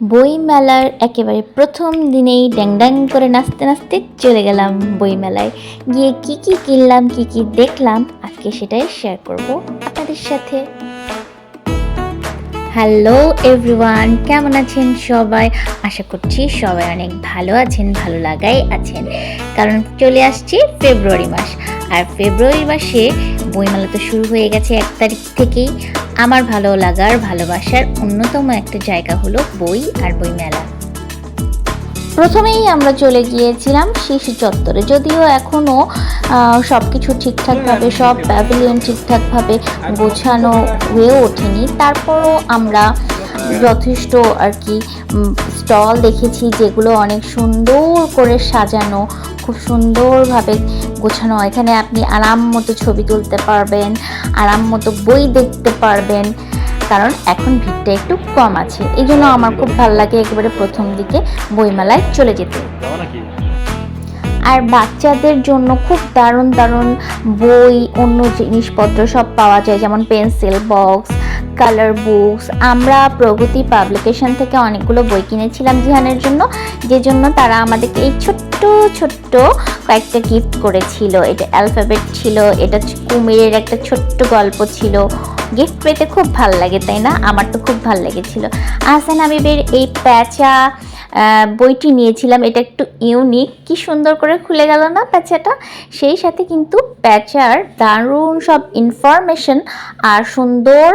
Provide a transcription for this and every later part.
বই মেলার একেবারে প্রথম দিনেই ড্যাং ড্যাং করে নাচতে নাচতে চলে গেলাম বই মেলায় গিয়ে কি কি কিনলাম, কি কি দেখলাম, আজকে সেটাই শেয়ার করব আপনাদের সাথে। হ্যালো এভরিওয়ান কেমন আছেন সবাই? আশা করছি সবাই অনেক ভালো আছেন, ভালো লাগাই আছেন। কারণ চলে আসছে ফেব্রুয়ারি মাস। আর ফেব্রুয়ারি মাসে বইমেলা তো শুরু হয়ে গেছে এক তারিখ থেকেই। আমার ভালো লাগার, ভালোবাসার অন্যতম একটা জায়গা হলো বই আর বইমেলা। প্রথমেই আমরা চলে গিয়েছিলাম শিশু চত্বরে। যদিও এখনও সব কিছু ঠিকঠাকভাবে, সব প্যাভিলিয়ন ঠিকঠাকভাবে গোছানো হয়ে ওঠেনি। তারপরও আমরা যথেষ্ট আর কি স্টল দেখেছি যেগুলো অনেক সুন্দর করে সাজানো খুব সুন্দরভাবে গোছানো। এখানে আপনি আরাম মতো ছবি তুলতে পারবেন আরাম মতো বই দেখতে পারবেন কারণ এখন ভিড়টা একটু কম আছে। এই জন্য আমার খুব ভালো লাগে একেবারে প্রথম দিকে বইমেলায় চলে যেতে। আর বাচ্চাদের জন্য খুব দারুণ দারুণ বই অন্য জিনিসপত্র সব পাওয়া যায় যেমন পেন্সিল বক্স কালার বুকস আমরা প্রগতি পাবলিকেশন থেকে অনেকগুলো বই কিনেছিলাম জিহানের জন্য যে জন্য তারা আমাদেরকে এই ছোট্ট ছোট্ট কয়েকটা গিফট করেছিল। এটা অ্যালফাবেট ছিল, এটা কুমিরের একটা ছোট্ট গল্প ছিল। গিফট পেতে খুব ভালো লাগে, তাই না? আমার তো খুব ভালো লেগেছিল। আহসান হাবিবের এই প্যাঁচা বইটি নিয়েছিলাম, এটা একটু ইউনিক কি সুন্দর করে খুলে গেল না প্যাঁচাটা? সেই সাথে কিন্তু প্যাঁচার দারুণ সব ইনফরমেশন আর সুন্দর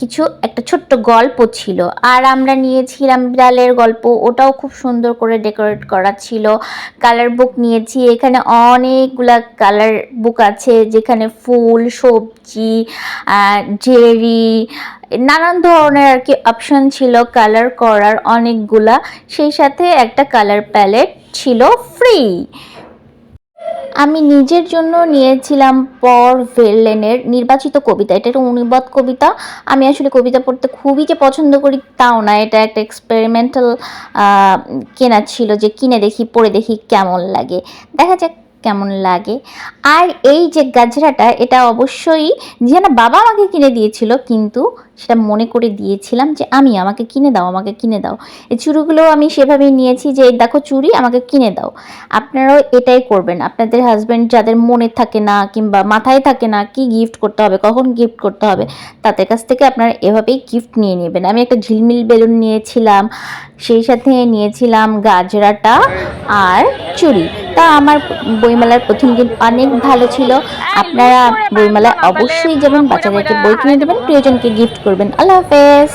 কিছু একটা ছোট্ট গল্প ছিল। আর আমরা নিয়েছিলাম বিড়ালের গল্প, ওটাও খুব সুন্দর করে ডেকোরেট করা ছিল। কালার বুক নিয়েছি, এখানে অনেকগুলা কালার বুক আছে, যেখানে ফুল, সবজি জেরি, নানান ধরনের আর কি অপশন ছিল কালার করার অনেকগুলা। সেই সাথে একটা কালার প্যালেট ছিল ফ্রি আমি নিজের জন্য নিয়েছিলাম পর ভেরলেনের নির্বাচিত কবিতা। এটা একটা অনুবাদ কবিতা। আমি আসলে কবিতা পড়তে খুবই যে পছন্দ করি তাও না। এটা একটা এক্সপেরিমেন্টাল কেনা ছিল যে কিনে দেখি, পড়ে দেখি কেমন লাগে। দেখা যাক কেমন লাগে। আর এই যে গাজরাটা, এটা অবশ্যই যেন বাবা আমাকে কিনে দিয়েছিল, কিন্তু সেটা মনে করে দিয়েছিলাম যে আমি, আমাকে কিনে দাও, আমাকে কিনে দাও। এই চুড়িগুলোও আমি সেভাবেই নিয়েছি যে, দেখো চুড়ি আমাকে কিনে দাও। আপনারাও এটাই করবেন। আপনাদের হাজব্যান্ড যাদের মনে থাকে না কিংবা মাথায় থাকে না কি গিফট করতে হবে, কখন গিফট করতে হবে, তাদের কাছ থেকে আপনারা এভাবেই গিফট নিয়ে নেবেন। আমি একটা ঝিলমিল বেলুন নিয়েছিলাম, সেই সাথে নিয়েছিলাম গাজরাটা আর চুড়ি। তা আমার বইমেলার প্রথম দিন অনেক ভালো ছিল। আপনারা বইমেলায় অবশ্যই যাবেন, বাচ্চাদেরকে বই কিনে দেবেন, প্রিয়জনকে গিফট করবেন। আল্লাহ হাফেজ।